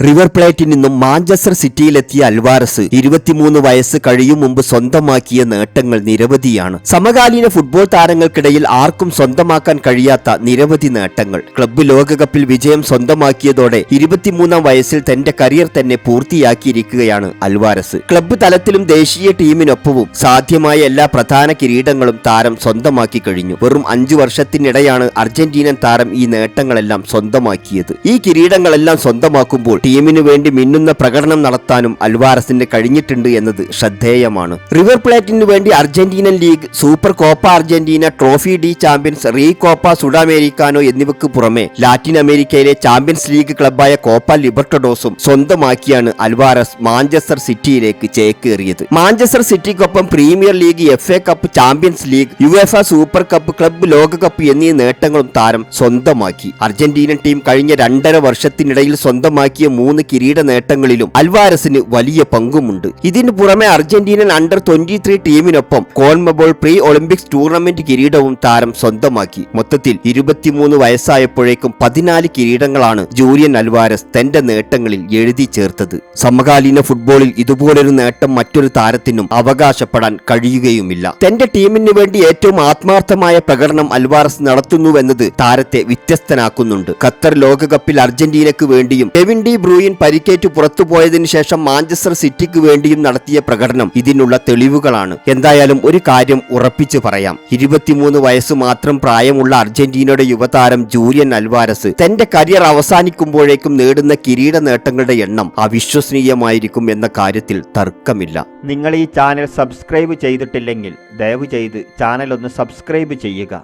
River പ്ലേറ്റിൽ നിന്നും Manchester സിറ്റിയിലെത്തിയ Alvarez ഇരുപത്തിമൂന്ന് വയസ്സ് കഴിയും മുമ്പ് സ്വന്തമാക്കിയ നേട്ടങ്ങൾ നിരവധിയാണ്. സമകാലീന ഫുട്ബോൾ താരങ്ങൾക്കിടയിൽ ആർക്കും സ്വന്തമാക്കാൻ കഴിയാത്ത നിരവധി നേട്ടങ്ങൾ. ക്ലബ്ബ് ലോകകപ്പിൽ വിജയം സ്വന്തമാക്കിയതോടെ ഇരുപത്തിമൂന്നാം വയസ്സിൽ തന്റെ കരിയർ തന്നെ പൂർത്തിയാക്കിയിരിക്കുകയാണ് അൽവാരസ് ക്ലബ്ബ് തലത്തിലും ദേശീയ ടീമിനൊപ്പവും സാധ്യമായ എല്ലാ പ്രധാന കിരീടങ്ങളും താരം സ്വന്തമാക്കി കഴിഞ്ഞു. വെറും അഞ്ചു വർഷത്തിനിടെയാണ് അർജന്റീനൻ താരം ഈ നേട്ടങ്ങളെല്ലാം സ്വന്തമാക്കിയത്. ഈ കിരീടങ്ങളെല്ലാം സ്വന്തമാക്കുമ്പോൾ ടീമിനു വേണ്ടി മിന്നുന്ന പ്രകടനം നടത്താനും അൽവാരസിന് കഴിഞ്ഞിട്ടുണ്ട് എന്നത് ശ്രദ്ധേയമാണ്. റിവർ പ്ലേറ്റിനു വേണ്ടി അർജന്റീനൻ league super Copa Argentina trophy de champions Recopa Sudamericano എന്നിവയ്ക്ക് പുറമെ ലാറ്റിൻ അമേരിക്കയിലെ ചാമ്പ്യൻസ് ലീഗ് ക്ലബായ കോപ്പ ലിബർട്ടഡോസും സ്വന്തമാക്കിയാണ് അൽവാരസ് മാഞ്ചസ്റ്റർ സിറ്റിയിലേക്ക് ചേക്കേറിയത്. Manchester സിറ്റിക്കൊപ്പം premier league F A cup champions league UEFA super cup club ലോകകപ്പ് എന്നീ നേട്ടങ്ങളും താരം സ്വന്തമാക്കി. അർജന്റീനൻ ടീം കഴിഞ്ഞ രണ്ടര വർഷത്തിനിടയിൽ സ്വന്തമാക്കിയ മൂന്ന് കിരീട നേട്ടങ്ങളിലും അൽവാരസിന് വലിയ പങ്കുമുണ്ട്. ഇതിനു പുറമെ അർജന്റീനൻ അണ്ടർ ട്വന്റി ത്രീ ടീമിനൊപ്പം കോൺമബോൾ പ്രീ ഒളിമ്പിക്സ് ടൂർണമെന്റ് കിരീടവും താരം സ്വന്തമാക്കി. മൊത്തത്തിൽ ഇരുപത്തിമൂന്ന് വയസ്സായപ്പോഴേക്കും പതിനാല് കിരീടങ്ങളാണ് ജൂലിയൻ അൽവാരസ് തന്റെ നേട്ടങ്ങളിൽ എഴുതി ചേർത്തത്. സമകാലീന ഫുട്ബോളിൽ ഇതുപോലൊരു നേട്ടം മറ്റൊരു താരത്തിനും അവകാശപ്പെടാൻ കഴിയുകയുമില്ല. തന്റെ ടീമിന് വേണ്ടി ഏറ്റവും ആത്മാർത്ഥമായ പ്രകടനം അൽവാരസ് നടത്തുന്നുവെന്നത് താരത്തെ വ്യത്യസ്തനാക്കുന്നുണ്ട്. ഖത്തർ ലോകകപ്പിൽ അർജന്റീനയ്ക്ക് വേണ്ടിയും കെവിൻ ഡി ബ്രൂയിൻ പരിക്കേറ്റു പുറത്തുപോയതിനു ശേഷം മാഞ്ചസ്റ്റർ സിറ്റിക്ക് വേണ്ടിയും നടത്തിയ പ്രകടനം ഇതിനുള്ള തെളിവുകളാണ്. എന്തായാലും ഒരു കാര്യം ഉറപ്പിച്ചു പറയാം. ഇരുപത്തിമൂന്ന് വയസ്സ് മാത്രം പ്രായമുള്ള അർജന്റീനയുടെ യുവതാരം ജൂലിയൻ അൽവാരസ് തന്റെ കരിയർ അവസാനിക്കുമ്പോഴേക്കും നേടുന്ന കിരീട നേട്ടങ്ങളുടെ എണ്ണം അവിശ്വസനീയമായിരിക്കും എന്ന കാര്യത്തിൽ തർക്കമില്ല. നിങ്ങൾ ഈ ചാനൽ സബ്സ്ക്രൈബ് ചെയ്തിട്ടില്ലെങ്കിൽ ദയവ് ചെയ്ത് ചാനൽ ഒന്ന് സബ്സ്ക്രൈബ് ചെയ്യുക.